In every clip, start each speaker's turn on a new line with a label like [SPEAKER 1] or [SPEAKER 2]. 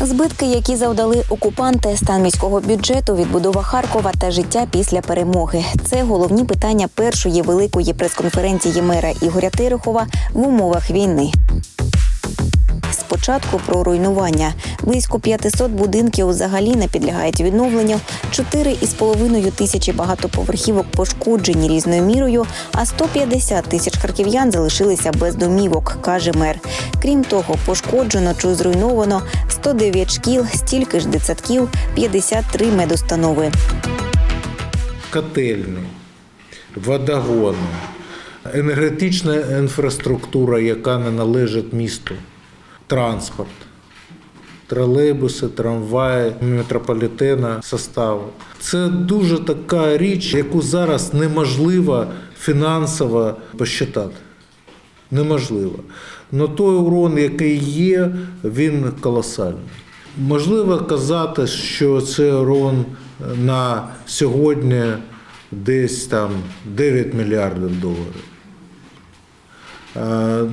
[SPEAKER 1] Збитки, які завдали окупанти, стан міського бюджету, відбудова Харкова та життя після перемоги. Це головні питання першої великої прес-конференції мера Ігоря Терехова в умовах війни. Спочатку про руйнування. Близько 500 будинків взагалі не підлягають відновленню. 4,5 тисячі багатоповерхівок пошкоджені різною мірою, а 150 тисяч харків'ян залишилися без домівок, каже мер. Крім того, пошкоджено чи зруйновано 109 шкіл, стільки ж дитсадків, 53 медустанови.
[SPEAKER 2] котельні, водогони, енергетична інфраструктура, яка не належить місту, транспорт, тролейбуси, трамваї, метрополітена составу. Це дуже така річ, яку зараз неможливо фінансово посчитати. Неможливо. Но той урон, який є, він колосальний. Можливо казати, що це урон на сьогодні десь там 9 мільярдів доларів.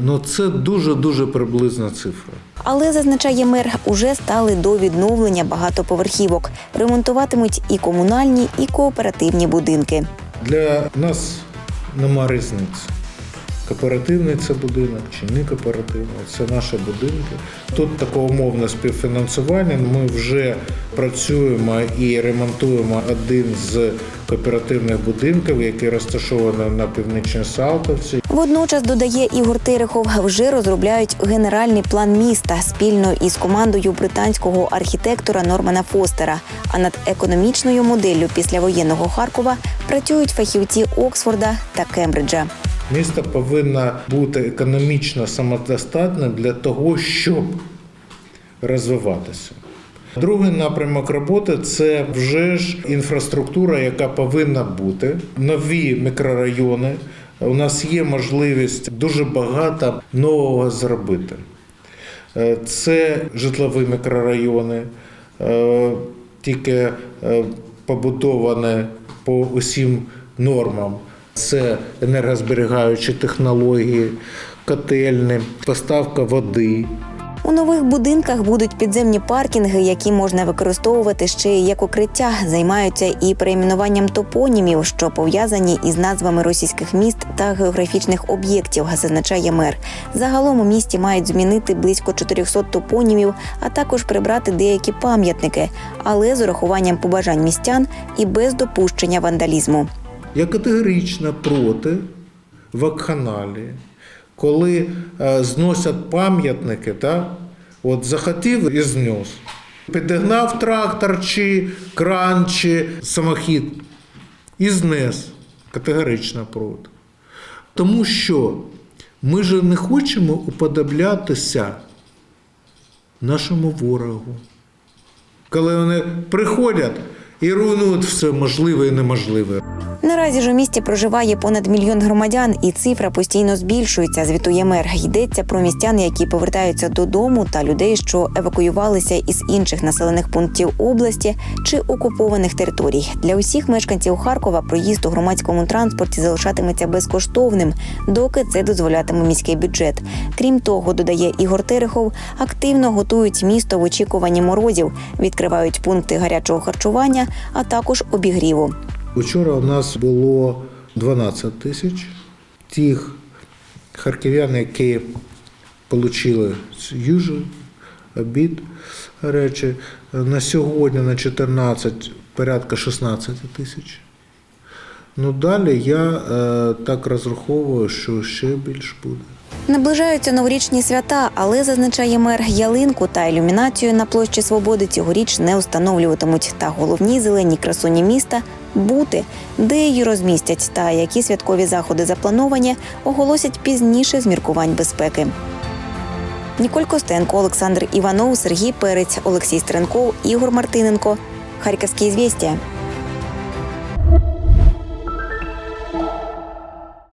[SPEAKER 2] Ну, це дуже-дуже приблизна цифра.
[SPEAKER 1] Але зазначає мер, уже стали до відновлення багатоповерхівок. Ремонтуватимуть і комунальні, і кооперативні будинки.
[SPEAKER 2] Для нас нема різниці. Кооперативний це будинок чи не кооперативний, це наші будинки. Тут таке умовне співфінансування. Ми вже працюємо і ремонтуємо один з кооперативних будинків, який розташований на північній Салтовці.
[SPEAKER 1] Водночас додає Ігор Терехов, вже розробляють генеральний план міста спільно із командою британського архітектора Нормана Фостера. А над економічною моделлю післявоєнного Харкова працюють фахівці Оксфорда та Кембриджа.
[SPEAKER 2] Місто повинно бути економічно самодостатним для того, щоб розвиватися. Другий напрямок роботи це вже ж інфраструктура, яка повинна бути. Нові мікрорайони. У нас є можливість дуже багато нового зробити. Е, Це житлові мікрорайони, е, тільки е, побудовані по усім нормам. Це енергозберігаючі технології, котельні, поставка води.
[SPEAKER 1] У нових будинках будуть підземні паркінги, які можна використовувати ще й як укриття. Займаються і перейменуванням топонімів, що пов'язані із назвами російських міст та географічних об'єктів, зазначає мер. Загалом у місті мають змінити близько 400 топонімів, а також прибрати деякі пам'ятники, але з урахуванням побажань містян і без допущення вандалізму.
[SPEAKER 2] Я категорично проти вакханалії, коли е, зносять пам'ятники, так? от захотів і знес. Підігнав трактор чи кран, чи самохід і знес. Категорично проти. Тому що ми ж не хочемо уподоблятися нашому ворогу. Коли вони приходять і руйнують все можливе і неможливе.
[SPEAKER 1] Наразі ж у місті проживає понад мільйон громадян, і цифра постійно збільшується. Звітує мер. Йдеться про містян, які повертаються додому, та людей, що евакуювалися із інших населених пунктів області чи окупованих територій. Для усіх мешканців Харкова проїзд у громадському транспорті залишатиметься безкоштовним, доки це дозволятиме міський бюджет. Крім того, додає Ігор Терехов, активно готують місто в очікуванні морозів, відкривають пункти гарячого харчування, а також обігріву.
[SPEAKER 2] Учора у нас було 12 тисяч тих харків'ян, які отримали їжу, обід речі. На сьогодні на 14 порядка 16 тисяч. Ну далі я е, так розраховую, що ще більше буде.
[SPEAKER 1] Наближаються новорічні свята, але зазначає мер ялинку та ілюмінацію на площі Свободи цьогоріч не встановлюватимуть. Та головні зелені красуні міста бути, де її розмістять та які святкові заходи заплановані, оголосять пізніше з міркувань безпеки. Ніколь Костенко, Олександр Іванов, Сергій Перець, Олексій Стренков, Ігор Мартиненко. Харківські звістя.